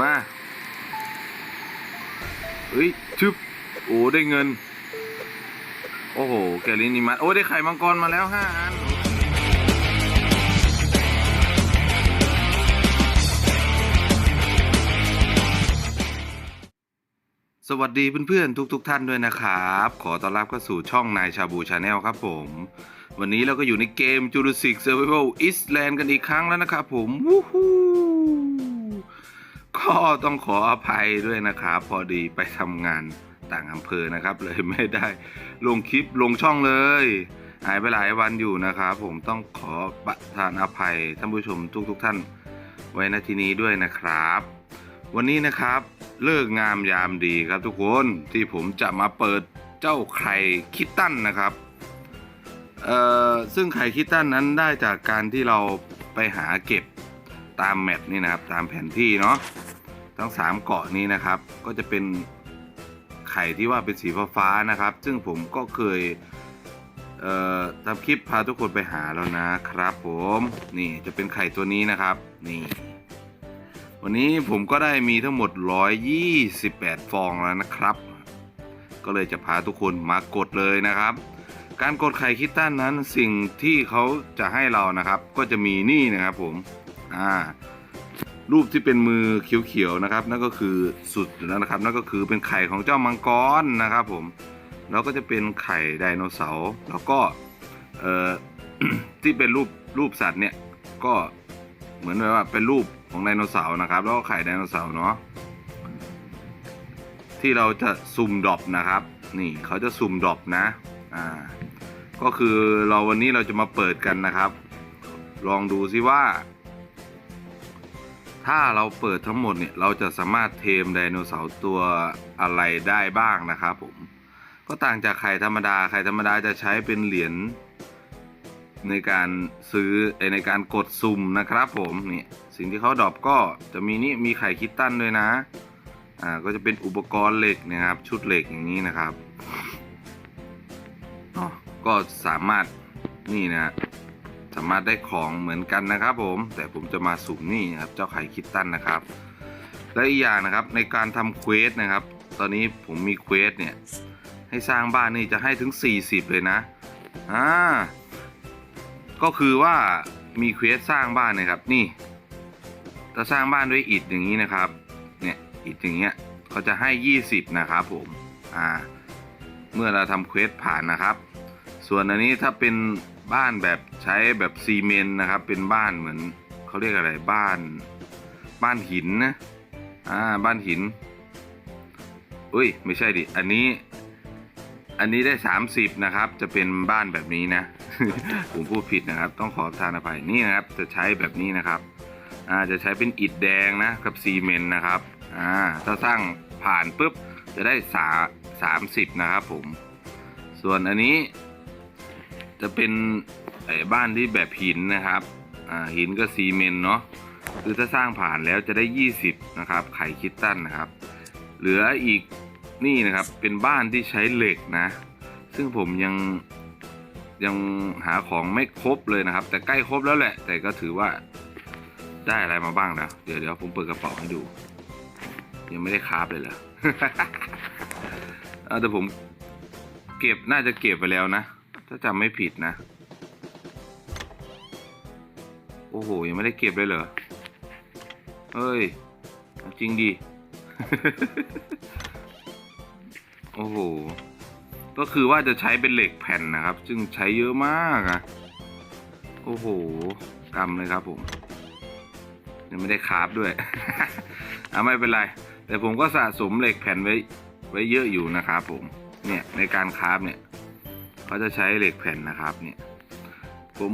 มาเฮ้ยชึบโอ้ได้เงิน โอ้โห แกลินิมัสโอ้ได้ไข่มังกรมาแล้วห้าอันสวัสดีเพื่อนๆ ทุกๆทท่านด้วยนะครับ ขอต้อนรับเข้าสู่ช่องนายชาบูชาแนลครับผม วันนี้เราก็อยู่ในเกม Jurassic Survival Island กันอีกครั้งแล้วนะครับผม วู้ฮู้ ก็ต้องขออภัยด้วยนะครับพอดีไปทำงานต่างอำเภอนะครับ เลยไม่ได้ลงคลิปลงช่องเลย หายไปหลายวันอยู่นะครับผมต้องขอประทานอภัยท่านผู้ชมทุกๆทท่าน ไว้ณที่นี้ด้วยนะครับ วันนี้นะครับเลิกงามยามดีครับทุกคนที่ผมจะมาเปิดเจ้าไข่คิตตันนะครับเอ่อซึ่งไข่คิตตันนั้นได้จากการที่เราไปหาเก็บตามแมปนี่นะครับตามแผนที่เนาะ ทั้งสามเกาะนี้นะครับ ก็จะเป็นไข่ที่ว่าเป็นสีฟ้าๆนะครับ ซึ่งผมก็เคยเอ่อทำคลิปพาทุกคนไปหาแล้วนะครับ ผมนี่จะเป็นไข่ตัวนี้นะครับนี่ วันนี้ผมก็ได้มีทั้งหมด 128 ฟองแล้วนะครับ ก็เลยจะพาทุกคนมากดเลยนะครับ การกดไข่คิตตันนั้นสิ่งที่เขาจะให้เรานะครับ ก็จะมีนี่นะครับผมอ่า รูปที่เป็นมือเขียวๆนะครับ นั่นก็คือสุดแล้วนะครับ นั่นก็คือเป็นไข่ของเจ้ามังกรนะครับ ผม แล้วก็จะเป็นไข่ไดโนเสาร์แล้วก็เอ่อที่เป็นรูปรูปสัตว์เนี่ยก็เหมือนแบบว่าเป็นรูปของไดโนเสาร์นะครับ แล้วก็ไข่ไดโนเสาร์เนาะที่เราจะสุ่มดรอปนะครับ นี่เขาจะสุ่มดรอปนะอ่าก็คือเราวันนี้เราจะมาเปิดกันนะครับ ลองดูซิว่า ถ้าเราเปิดทั้งหมดเนี่ยเราจะสามารถเทมไดโนเสาร์ตัวอะไรได้บ้างนะครับผม ก็ต่างจากไข่ธรรมดาไข่ธรรมดาจะใช้เป็นเหรียญในการซื้อในการกดซุ่มนะครับผมนี่สิ่งที่เขาดรอปก็จะมีนี่มีไข่คิตตันด้วยนะอ่าก็จะเป็นอุปกรณ์เหล็กนะครับ ชุดเหล็กอย่างนี้นะครับอ๋อก็สามารถนี่นะ สามารถได้ของเหมือนกันนะครับผม แต่ผมจะมาสุ่มนี่นะครับ เจ้าไข่คิตตันนะครับ และอีกอย่างนะครับในการทำเควสนะครับ ตอนนี้ผมมีเควสเนี่ย ให้สร้างบ้านนี่จะให้ถึง 40 เลยนะอ่าก็คือว่ามีเควสสร้างบ้านนะครับนี่จะสร้างบ้านด้วยอิฐอย่างนี้นะครับ เนี่ยอิฐอย่างเงี้ยเขาจะให้ 20 นะครับผมอ่าเมื่อเราทำเควสผ่านนะครับ ส่วนอันนี้ถ้าเป็น บ้านแบบใช้แบบซีเมนต์นะครับ เป็นบ้านเหมือนเขาเรียกอะไรบ้าน บ้านหินนะอ่าบ้านหินอุ้ยไม่ใช่ดิอันนี้อันนี้ได้ 30 นะครับ จะเป็นบ้านแบบนี้นะ ผมพูดผิดนะครับ ต้องขอทานอภัยนี่นะครับ จะใช้แบบนี้นะครับอ่าจะใช้เป็นอิฐแดงนะกับซีเมนต์นะครับอ่าถ้าสร้างผ่านปุ๊บจะได้สาสามสิบนะครับผม ส่วนอันนี้ จะเป็นไอ้บ้านที่แบบหินนะครับอ่าหินกับซีเมนต์เนาะคือถ้าสร้างผ่านแล้วจะได้ 20 นะครับ ไข่คิดตันนะครับ เหลืออีกนี่นะครับเป็นบ้านที่ใช้เหล็กนะ ซึ่งผมยังยังหาของไม่ครบเลยนะครับ แต่ใกล้ครบแล้วแหละ แต่ก็ถือว่าได้อะไรมาบ้างนะเดี๋ยวเดี๋ยวผมเปิดกระเป๋าให้ดู ยังไม่ได้คาฟเลยเหรอแต่ผมเก็บน่าจะเก็บไปแล้วนะ ถ้าจำไม่ผิดนะ โอ้โห ยังไม่ได้เก็บเลยเหรอ เฮ้ย จริงดิ โอ้โห ก็คือว่าจะใช้เป็นเหล็กแผ่นนะครับ ซึ่งใช้เยอะมากอะโอ้โหกำเลยครับผม ยังไม่ได้คาฟด้วยอะไม่เป็นไร แต่ผมก็สะสมเหล็กแผ่นไว้ไว้เยอะอยู่นะครับผม เนี่ยในการคาฟเนี่ย เขาจะใช้เหล็กแผ่นนะครับเนี่ยผม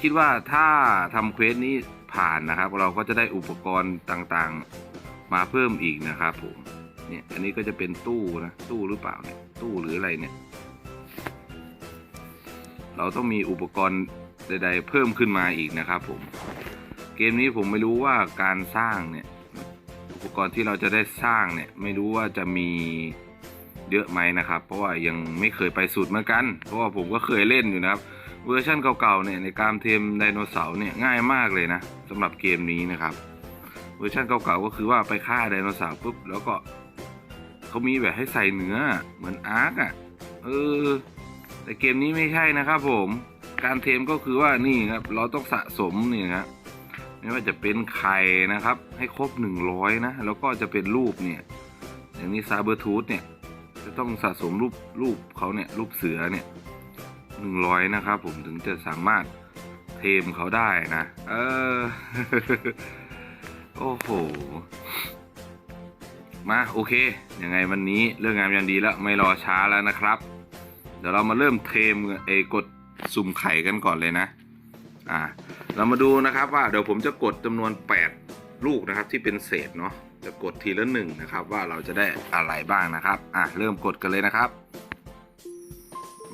คิดว่าถ้าทำเควสนี้ผ่านนะครับ เราก็จะได้อุปกรณ์ต่างๆมาเพิ่มอีกนะครับผมเนี่ยอันนี้ก็จะเป็นตู้นะตู้หรือเปล่าเนี่ยตู้หรืออะไรเนี่ย เราต้องมีอุปกรณ์ใด ๆ เพิ่มขึ้นมาอีกนะครับผมเกมนี้ผมไม่รู้ว่าการสร้างเนี่ยอุปกรณ์ที่เราจะได้สร้างเนี่ยไม่รู้ว่าจะมี เยอะไหมนะครับ เพราะว่ายังไม่เคยไปสุดเหมือนกัน เพราะว่าผมก็เคยเล่นอยู่นะครับ เวอร์ชันเก่าๆเนี่ยในการเทมไดโนเสาร์เนี่ยง่ายมากเลยนะสำหรับเกมนี้นะครับ เวอร์ชันเก่าๆก็คือว่าไปฆ่าไดโนเสาร์ปุ๊บแล้วก็เขามีแบบให้ใส่เนื้อเหมือนอาร์คอะเออแต่เกมนี้ไม่ใช่นะครับผมการเทมก็คือว่านี่ครับเราต้องสะสมนี่ครับไม่ว่าจะเป็นไข่นะครับ ให้ครบหนึ่งร้อยนะ แล้วก็จะเป็นรูปเนี่ยอย่างนี้ซาเบอร์ทูธเนี่ย ต้องสะสมรูปรูปเขาเนี่ยรูปเสือเนี่ยหนึ่งร้อยนะครับผมถึงจะสามารถเทมเขาได้นะ เออ โอ้โห มาโอเค ยังไงวันนี้เรื่องงานยังดีแล้วไม่รอช้าแล้วนะครับ เดี๋ยวเรามาเริ่มเทมเอกดสุ่มไข่กันก่อนเลยนะ อ่า เรามาดูนะครับว่าเดี๋ยวผมจะกดจำนวน 8 ลูกนะครับที่เป็นเศษเนาะ จะกดทีละหนึ่งนะครับ ว่าเราจะได้อะไรบ้างนะครับอะเริ่มกดกันเลยนะครับ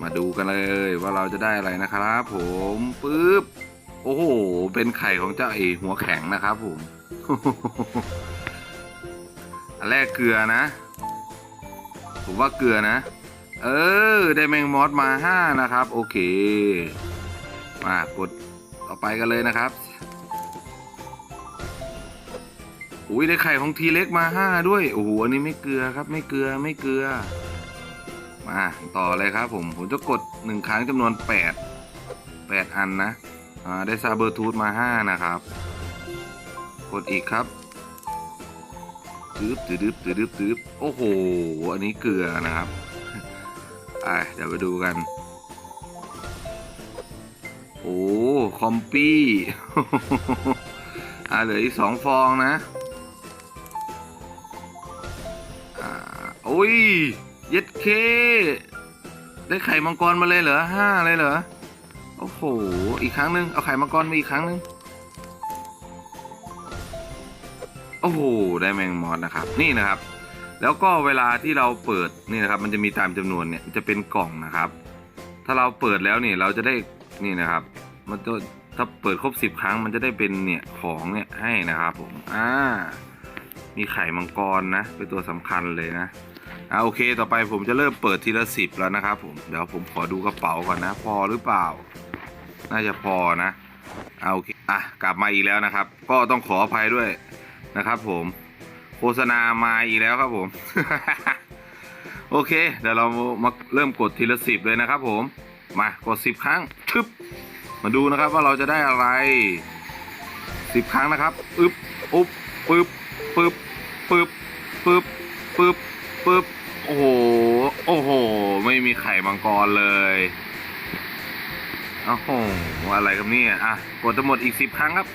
มาดูกันเลยว่าเราจะได้อะไรนะครับผมปึ๊บโอ้โหเป็นไข่ของเจ้าเอหัวแข็งนะครับผมอันแรกเกลือนะ ผมว่าเกลือนะ เออ ได้แมงมอสมาห้านะครับ โอเค มากดต่อไปกันเลยนะครับ อุ้ยได้ไข่ของทีเล็กมาห้าด้วย โอ้โห อันนี้ไม่เกลือครับ ไม่เกลือ ไม่เกลือ มาต่อเลยครับผม ผมจะกดหนึ่งครั้งจำนวนแปดแปดอันนะ อ่า ได้ซาเบอร์ทูธมาห้านะครับ กดอีกครับตืบตืบตืบตืบตืบโอ้โห อันนี้เกลือนะครับอะเดี๋ยวไปดูกัน โอ้ คอมปี้ อ่าเหลืออีกสองฟองนะ อ้ยเย็ดเค ได้ไข่มังกรมาเลยเหรอห้าเลยเหรอ โอ้โห อีกครั้งหนึ่งเอาไข่มังกรมาอีกครั้งหนึ่งโอ้โห ได้แมงมอสนะครับ นี่นะครับ แล้วก็เวลาที่เราเปิดนี่นะครับ มันจะมีตามจำนวนเนี่ย จะเป็นกล่องนะครับ ถ้าเราเปิดแล้วเนี่ยเราจะได้ นี่นะครับ มันจะถ้าเปิดครบสิบครั้ง มันจะได้เป็นเนี่ยของเนี่ยให้นะครับผม อ่า มีไข่มังกรนะ เป็นตัวสำคัญเลยนะ อ่าโอเคต่อไปผมจะเริ่มเปิดทีละสิบแล้วนะครับผมเดี๋ยวผมขอดูกระเป๋าก่อนนะ พอหรือเปล่า น่าจะพอนะอ่าโอเคอะกลับมาอีกแล้วนะครับ ก็ต้องขออภัยด้วยนะครับผมโฆษณามาอีกแล้วครับผม โอเค เดี๋ยวเรามาเริ่มกดทีละสิบเลยนะครับผม มากดสิบครั้งชึบมาดูนะครับว่าเราจะได้อะไรสิบครั้งนะครับอึบอุ๊บปึ๊บปึ๊บ โอ้โหอะไรครับเนี่ยอะกดทั้งหมดอีกสิบครั้งครับ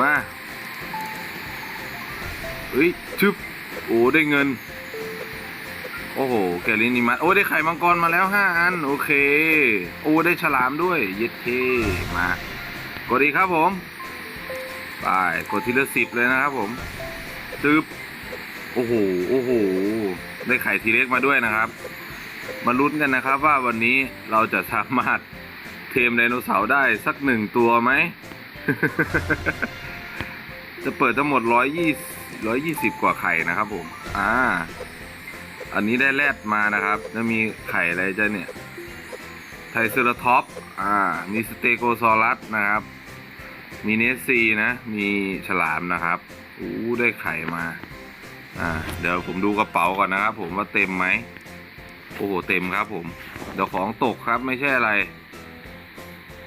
มาเฮ้ยชึบโอ้ได้เงิน โอ้โหแกลินิมัสโอ้ได้ไข่มังกรมาแล้วห้าอัน โอเค โอ้ได้ฉลามด้วย เย็ดเคมากดอีกครับผมไปกดทีละสิบเลยนะครับผมตึบโอ้โหโอ้โหได้ไข่ทีเล็กมาด้วยนะครับ มาลุ้นกันนะครับว่าวันนี้เราจะสามารถ มไดโนเสาร์ได้สักหนึ่งตัวไหม จะเปิดทั้งหมดร้อยยี่ร้อยยี่สิบกว่าไข่นะครับผม อ่า อันนี้ได้แรดมานะครับแล้วมีไข่อะไรจะเนี่ย ไทเซอร์ท็อป อ่า มีสเตโกซอรัสนะครับ มีเนสซีนะ มีฉลามนะครับอู้ได้ไข่มา อ่า เดี๋ยวผมดูกระเป๋าก่อนนะครับผมว่าเต็มไหม โอ้โห เต็มครับผม เดี๋ยวของตกครับไม่ใช่อะไร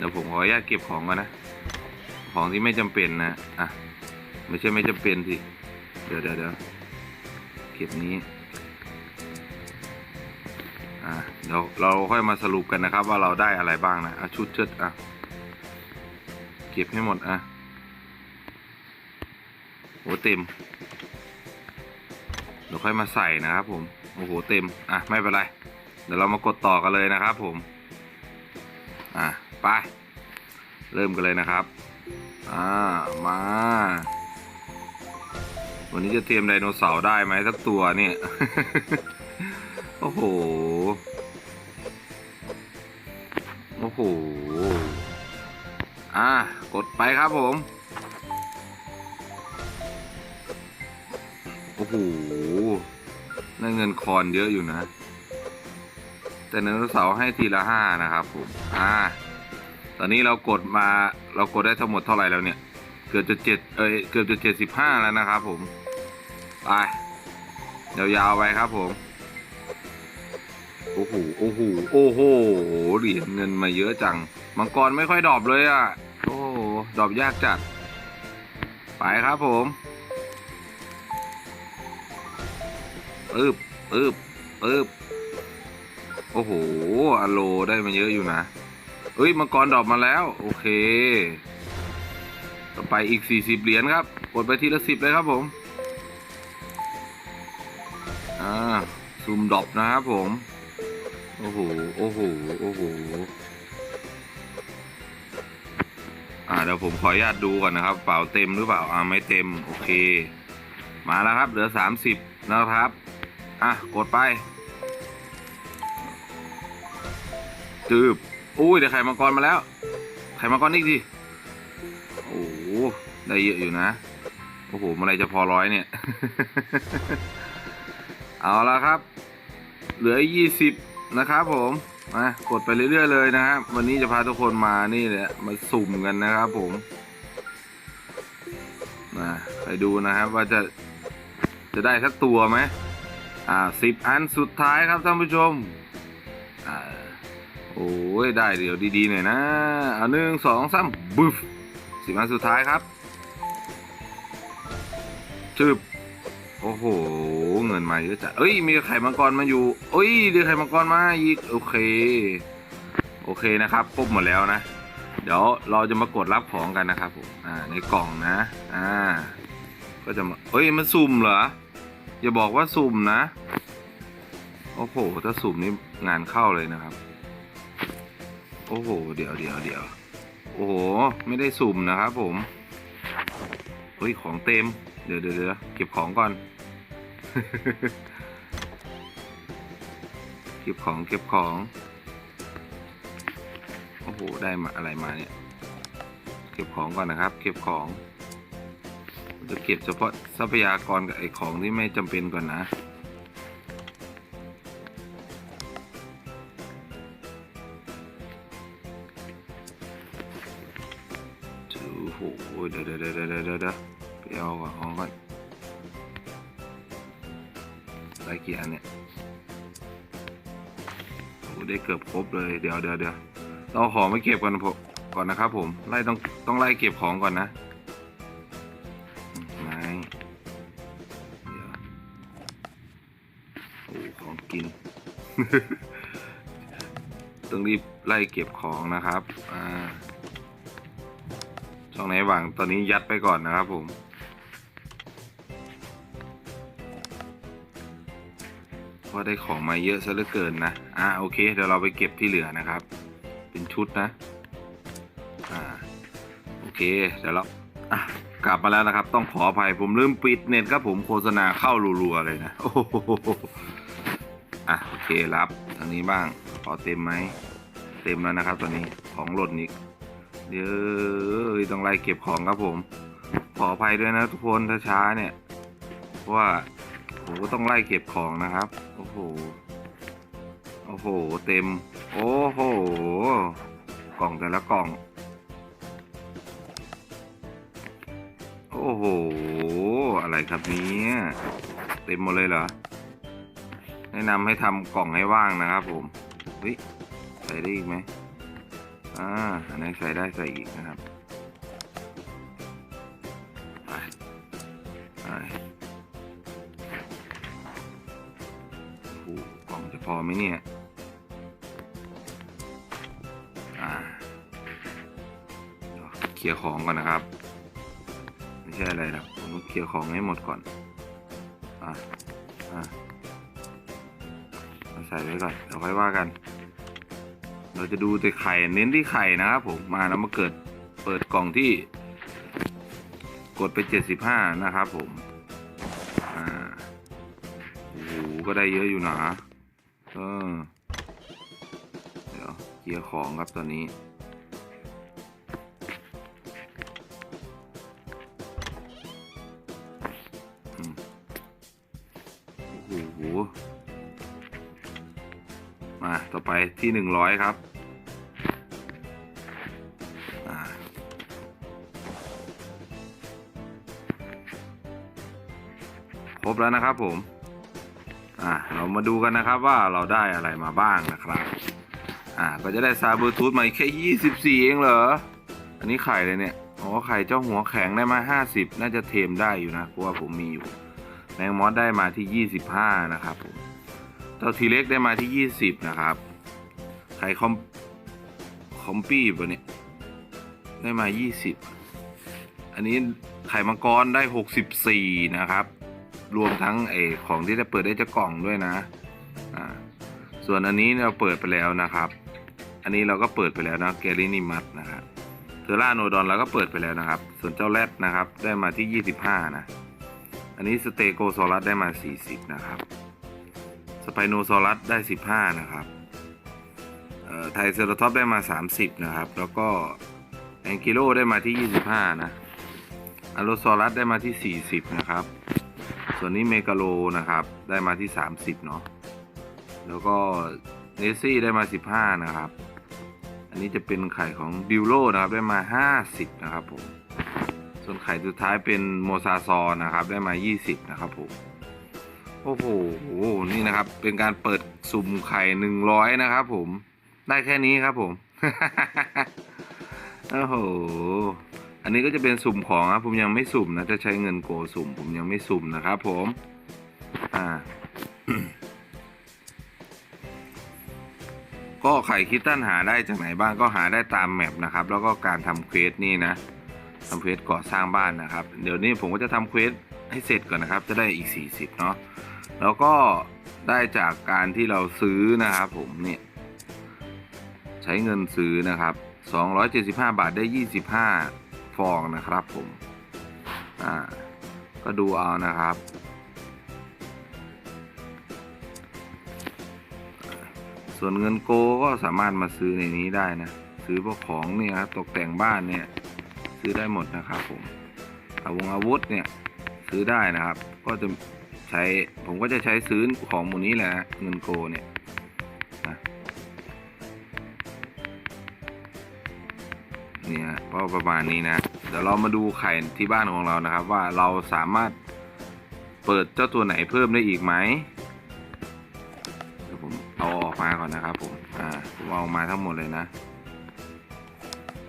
ดี๋ยวผมขออนุญาตเก็บของก่อนนะ ของที่ไม่จำเป็นนะอะไม่ใช่ไม่จำเป็นสิเดี๋ยวเดี๋ยวเดี๋ยวเก็บนี้อะเดี๋ยวเราค่อยมาสรุปกันนะครับ ว่าเราได้อะไรบ้างนะอะชุดเชิดอะเก็บให้หมดอะโหเต็มเดี๋ยวค่อยมาใส่นะครับผมโอ้โหเต็มอะไม่เป็นไร เดี๋ยวเรามากดต่อกันเลยนะครับผมอะ ไป เริ่มกันเลยนะครับ อ่า มา วันนี้จะเตรียมไดโนเสาร์ได้ไหมสักตัวเนี่ย โอ้โห โอ้โห อะกดไปครับผม โอ้โหได้เงินคอนเยอะอยู่นะแต่ไดโนเสาร์ให้ทีละห้านะครับผม อ่า ตอนนี้เรากดมาเรากดได้ทั้งหมดเท่าไหร่แล้วเนี่ย เกือบจะเจ็ดเอ้ยเกือบจะเจ็ดสิบห้าแล้วนะครับผมไปยาวๆไปครับผมโอ้โหโอ้โหโอ้โหเหรียญเงินมาเยอะจัง มังกรไม่ค่อยดอปเลยอะ โอ้โหดอปยากจัด ไปครับผมอึบอึบอึบโอ้โหอโลได้มาเยอะอยู่นะ เอ้ยมังกรดรอปมาแล้ว โอเค ต่อไปอีก 40 เหรียญครับ กดไปทีละสิบเลยครับผม อ่าซูมดรอปนะครับผม โอ้โห โอ้โห โอ้โห อ่าเดี๋ยวผมขออนุญาตดูก่อนนะครับเปล่าเต็มหรือเปล่า อ่าไม่เต็ม โอเค มาแล้วครับ เหลือ 30 นะครับ อะ กดไปจืบ อุ้ยเดี๋ยวไข่มังกรมาแล้ว ไข่มังกรอีกทีโอ้โหได้เยอะอยู่นะ โอ้โหเมื่อไรจะพอร้อยเนี่ย เอาละครับ เหลือยี่สิบนะครับผมมากดไปเรื่อยๆเลยนะครับวันนี้จะพาทุกคนมานี่แหละมาสุ่มกันนะครับผมนะไปดูนะครับว่าจะจะได้สักตัวไหมอ่าสิบอันสุดท้ายครับท่านผู้ชมอ่า อ้ยได้เดี๋ยวดีๆหน่อยนะเอาหนึ่งสองสามบึฟสิบอันสุดท้ายครับชืบโอ้โห เงินมาเยอะจัดเอ้ย มีไข่มังกรมาอยู่เอ้ยเดี๋ยวไข่มังกรมาอีกโอเค โอเคนะครับครบหมดแล้วนะ เดี๋ยวเราจะมากดรับของกันนะครับผมอ่าในกล่องนะ อ่า ก็จะมาเอ้ยมันสุ่มเหรอ อย่าบอกว่าสุ่มนะ โอ้โห ถ้าสุ่มนี่งานเข้าเลยนะครับ โอ้โห เดี๋ยวเดี๋ยวเดี๋ยวโอ้โห ไม่ได้สุ่มนะครับผม เฮ้ย ของเต็ม เดี๋ยวเดี๋ยวเดี๋ยวเก็บของก่อน เก็บของเก็บของ โอ้โห ได้มาอะไรมาเนี่ย เก็บของก่อนนะครับ เก็บของจะเก็บเฉพาะทรัพยากรกับไอ้ของที่ไม่จำเป็นก่อนนะ กือบครบเลยเดี๋ยวเดี๋ยวเดี๋ยวเราเอาของมาเก็บก่อนนะผมก่อนนะครับ ผมไล่ต้องต้องไล่เก็บของก่อนนะไม้เดี๋ยวโอ้ของกิน ต้องรีบไล่เก็บของนะครับอ่าช่องไหนว่างตอนนี้ยัดไปก่อนนะครับผม เพราได้ของมาเยอะซะเหลือเกินนะอ่าโอเคเดี๋ยวเราไปเก็บที่เหลือนะครับ เป็นชุดนะอ่าโอเคเดี๋ยวเราอะกลับมาแล้วนะครับ ต้องขออภัยผมลืมปิดเน็ตครับผมโฆษณาเข้ารัวๆเลยนะโอ้โหอะโอเครับทางนี้บ้างขอเต็มไหมเต็มแล้วนะครับ ตอนนี้ของหล่นอีกเดี๋ยวต้องไล่เก็บของครับผม ขออภัยด้วยนะทุกคนถ้าช้าเนี่ยเพราะว่า ผมก็ต้องไล่เก็บของนะครับ โอ้โห โอ้โห เต็ม โอ้โห กล่องแต่ละกล่อง โอ้โห อะไรครับเนี้เต็มหมดเลยเหรอ แนะนำให้ทำกล่องให้ว่างนะครับผมเฮ้ยใส่ได้อีกไหมอ่าอันนี้ใส่ได้ใส่อีกนะครับ หกล่องจะพอไหมเนี่ยอ่าเคลียร์ของก่อนนะครับ ไม่ใช่อะไรนะผมต้องเคลียร์ของให้หมดก่อนอ่าอ่าเอาใส่ไว้ก่อนเดี๋ยวค่อยว่ากัน เราจะดูแต่ไข่เน้นที่ไข่นะครับผมมาแล้วมาเกิดเปิดกล่องที่ กดไปเจ็ดสิบห้านะครับผม ก็ได้เยอะอยู่นะเออเดี๋ยวเกียร์ของครับตอนนี้โอ้โหมาต่อไปที่หนึ่งร้อยครับครบแล้วนะครับผม อ่าเรามาดูกันนะครับว่าเราได้อะไรมาบ้างนะครับอ่าก็จะได้ซาบลูทูธมาอีกแค่ 24 เองเหรอ อันนี้ไข่เลยเนี่ยอ๋อไข่เจ้าหัวแข็งได้มา 50 น่าจะเทมได้อยู่นะเพราะว่าผมมีอยู่แมงมอสได้มาที่ 25 นะครับผมเจ้าทีเล็กได้มาที่ 20 นะครับ ไข่คอมคอมปี้ปะเนี่ยได้มา 20 อันนี้ไข่มังกรได้ 64 นะครับ รวมทั้งไอของที่จะเปิดได้จะกล่องด้วยนะอ่าส่วนอันนี้เราเปิดไปแล้วนะครับ อันนี้เราก็เปิดไปแล้วนะแกลินิมัสนะครับเทอร่าโนดอนเราก็เปิดไปแล้วนะครับ ส่วนเจ้าแรดนะครับได้มาที่ 25 นะ อันนี้สเตโกซอรัสได้มา 40 นะครับ สไปโนซอรัสได้ 15 นะครับเอ่อไทเซอร์ท็อปได้มา 30 นะครับ แล้วก็แองกิโลได้มาที่ 25 นะอโลซอรัสได้มาที่ 40 นะครับ ส่วนนี้เมกาโลนะครับ ได้มาที่ 30 เนาะแล้วก็เนซี่ได้มา 15 นะครับ อันนี้จะเป็นไข่ของดิวโลนะครับ ได้มา 50 นะครับผม ส่วนไข่สุดท้ายเป็นโมซาซอร์นะครับ ได้มา 20 นะครับผม โอ้โห นี่นะครับ เป็นการเปิดสุ่มไข่ 100 นะครับผม ได้แค่นี้ครับผม โอ้โห อันนี้ก็จะเป็นสุ่มของครับผมยังไม่สุ่มนะจะใช้เงินโกสุ่ม ผมยังไม่สุ่มนะครับผมอ่าก็ไข่คิดตันหาได้จากไหนบ้างก็หาได้ตามแมปนะครับ แล้วก็การทำเควสนี่นะทำเควสก่อสร้างบ้านนะครับ เดี๋ยวนี้ผมก็จะทำเควสให้เสร็จก่อนนะครับ จะได้อีก 40 เนาะแล้วก็ได้จากการที่เราซื้อนะครับผมเนี่ยใช้เงินซื้อนะครับ 275 บาทได้ 25 ฟองนะครับผม อ่า ก็ดูเอานะครับ ส่วนเงินโกก็สามารถมาซื้อในนี้ได้นะ ซื้อพวกของเนี่ยครับตกแต่งบ้านเนี่ย ซื้อได้หมดนะครับผมอาวงอาวุธเนี่ยซื้อได้นะครับ ก็จะใช้ผมก็จะใช้ซื้อของหมู่นี้แหละนะเงินโกเนี่ยนะเนี่ยก็ประมาณนี้นะ เดี๋ยวเรามาดูไข่ที่บ้านของเรานะครับ ว่าเราสามารถเปิดเจ้าตัวไหนเพิ่มได้อีกไหมเดี๋ยวผมเอาออกมาก่อนนะครับผมอ่าผมเอาออกมาทั้งหมดเลยนะ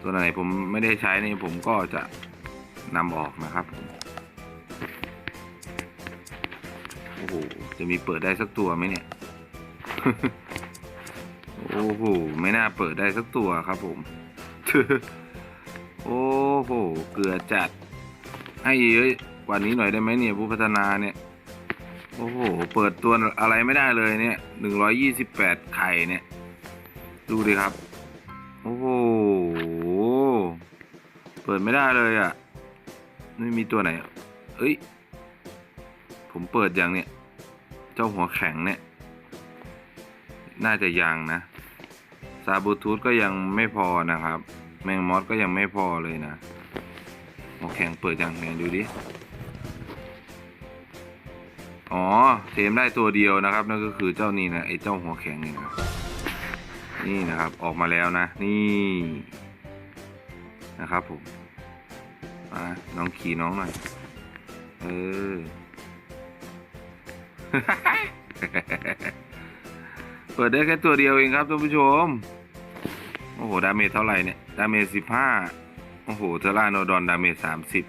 ตัวไหนผมไม่ได้ใช้นี่ผมก็จะนำออกนะครับผมโอ้โหจะมีเปิดได้สักตัวไหมเนี่ยโอ้โหไม่น่าเปิดได้สักตัวครับผม โอ้โห เกลือจัด ให้เยอะกว่านี้หน่อยได้ไหมเนี่ยผู้พัฒนาเนี่ย โอ้โห เปิดตัวอะไรไม่ได้เลยเนี่ยหนึ่งร้อยยี่สิบแปดไข่เนี่ย ดูดิครับ โอ้โห เปิดไม่ได้เลยอะ่ะ ไม่มีตัวไหน เอ้ย ผมเปิดอย่างเนี่ย เจ้าหัวแข็งเนี่ย น่าจะยังนะ ซาบูทูธก็ยังไม่พอนะครับ แมงมอสก็ยังไม่พอเลยนะหัวแข็งเปิดยังไงดูดิ อ๋อเทมได้ตัวเดียวนะครับ นั่นก็คือเจ้านี่นะไอ้เจ้าหัวแข็งนี่นะนี่นะครับออกมาแล้วนะ นี่นะครับผมมาน้องขี่น้องหน่อย เออ เปิดได้แค่ตัวเดียวเองครับท่านผู้ชม โอ้โห ดาเมจเท่าไหร่เนี่ย ดาเมจสิบห้าโอ้โหเทอร่าโนดอนดาเมจสามสิบ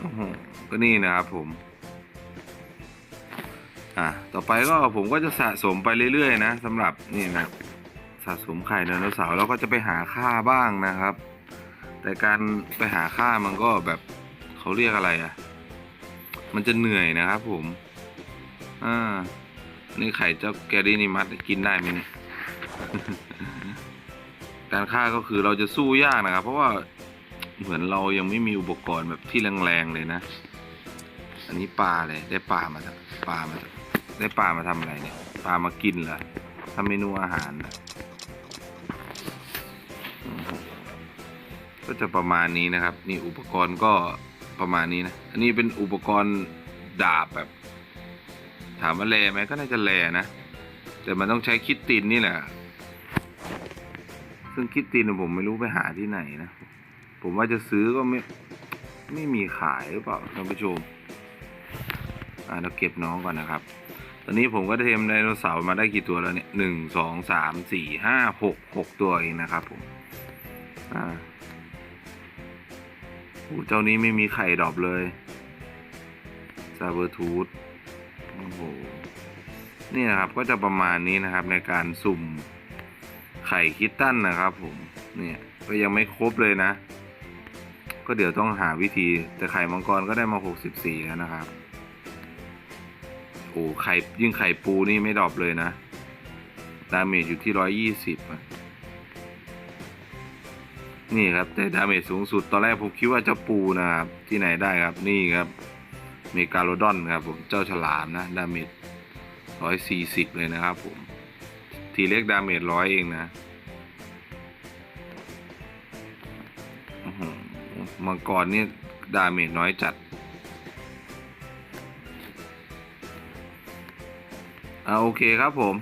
โอ้โหก็นี่นะครับผม อะ ต่อไปก็ผมก็จะสะสมไปเรื่อยๆ นะสำหรับนี่นะสะสมไข่ไดโนเสาร์แล้วก็จะไปหาค่าบ้างนะครับ แต่การไปหาค่ามันก็แบบเขาเรียกอะไรอะ มันจะเหนื่อยนะครับผม อ่า นี่ไข่เจ้าแกรี่นิมัสกินได้ไหมเนี่ย การฆ่าก็คือเราจะสู้ยากนะครับ เพราะว่าเหมือนเรายังไม่มีอุปกรณ์แบบที่แรงๆเลยนะ อันนี้ปลาเลยได้ปลามาปลามาได้ปลามาทำอะไรเนี่ยปลามากินเหรอทำเมนูอาหารนะก็จะประมาณนี้นะครับ นี่อุปกรณ์ก็ประมาณนี้นะ อันนี้เป็นอุปกรณ์ดาบแบบ ถามว่าแรไหมก็น่าจะแรนะ แต่มันต้องใช้คิดตินนี่แหละ ซึ่งคิดตินผมไม่รู้ไปหาที่ไหนนะ ผมว่าจะซื้อก็ไม่ไม่มีขายหรือเปล่าท่านผู้ชมอ่าเราเก็บน้องก่อนนะครับ ตอนนี้ผมก็เทมไดโนเสาร์มาได้กี่ตัวแล้วเนี่ยหนึ่งสองสามสี่ห้าหกหกตัวเองนะครับผมอ่าโอ้เจ้านี้ไม่มีไข่ดรอปเลยซาเบอร์ทูธโอ้โหนี่นะครับก็จะประมาณนี้นะครับในการสุ่ม ไข่คิตตันนะครับผมเนี่ยก็ยังไม่ครบเลยนะ ก็เดี๋ยวต้องหาวิธีแต่ไข่มังกรก็ได้มา 64 แล้วนะครับโอ้ไข่ยิ่งไข่ปูนี่ไม่ดรอปเลยนะ ดาเมจอยู่ที่ 120อะนี่ครับแต่ดาเมจสูงสุดตอนแรกผมคิดว่าเจ้าปูนะครับที่ไหนได้ครับนี่ครับเมกาโลดอนครับผมเจ้าฉลามนะดาเมจ140 เลยนะครับผม ตีเล็กดาเมจร้อยเองนะมังกรนี่ดาเมจน้อยจัด เอาโอเคครับผม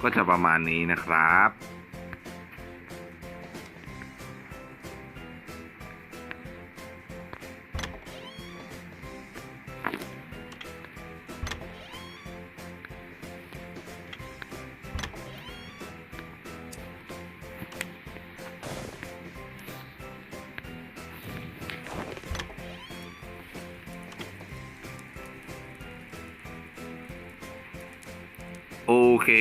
ก็จะประมาณนี้นะครับ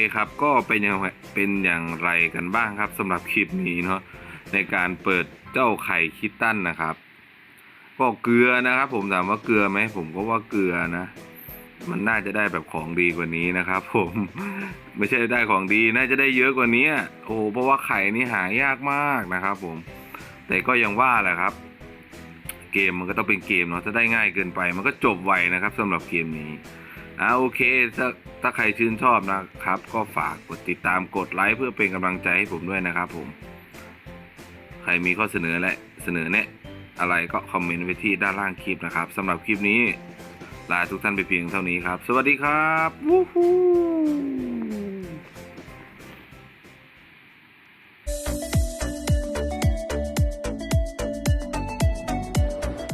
คครับก็เป็นอย่างเป็นอย่างไรกันบ้างครับสำหรับคลิปนี้เนาะในการเปิดเจ้าไข่คิตตันนะครับก็เกลือนะครับ ผมถามว่าเกลือไหมผมก็ว่าเกลือนะ มันน่าจะได้แบบของดีกว่านี้นะครับ ผมไม่ใช่ได้ของดีน่าจะได้เยอะกว่านี้โอ้เพราะว่าไข่นี่หายากมากนะครับ ผม แต่ก็ยังว่าแหละครับ เกมมันก็ต้องเป็นเกมเนาะถ้าได้ง่ายเกินไป มันก็จบไวนะครับสำหรับเกมนี้ อ่าโอเคถ้าถ้าใครชื่นชอบนะครับ ก็ฝากกดติดตามกดไลค์เพื่อเป็นกำลังใจให้ผมด้วยนะครับผม ใครมีข้อเสนอและเสนอแนะอะไรก็คอมเมนต์ไว้ที่ด้านล่างคลิปนะครับสำหรับคลิปนี้ลาทุกท่านไปเพียงเท่านี้ครับ สวัสดีครับ วู้ฮู้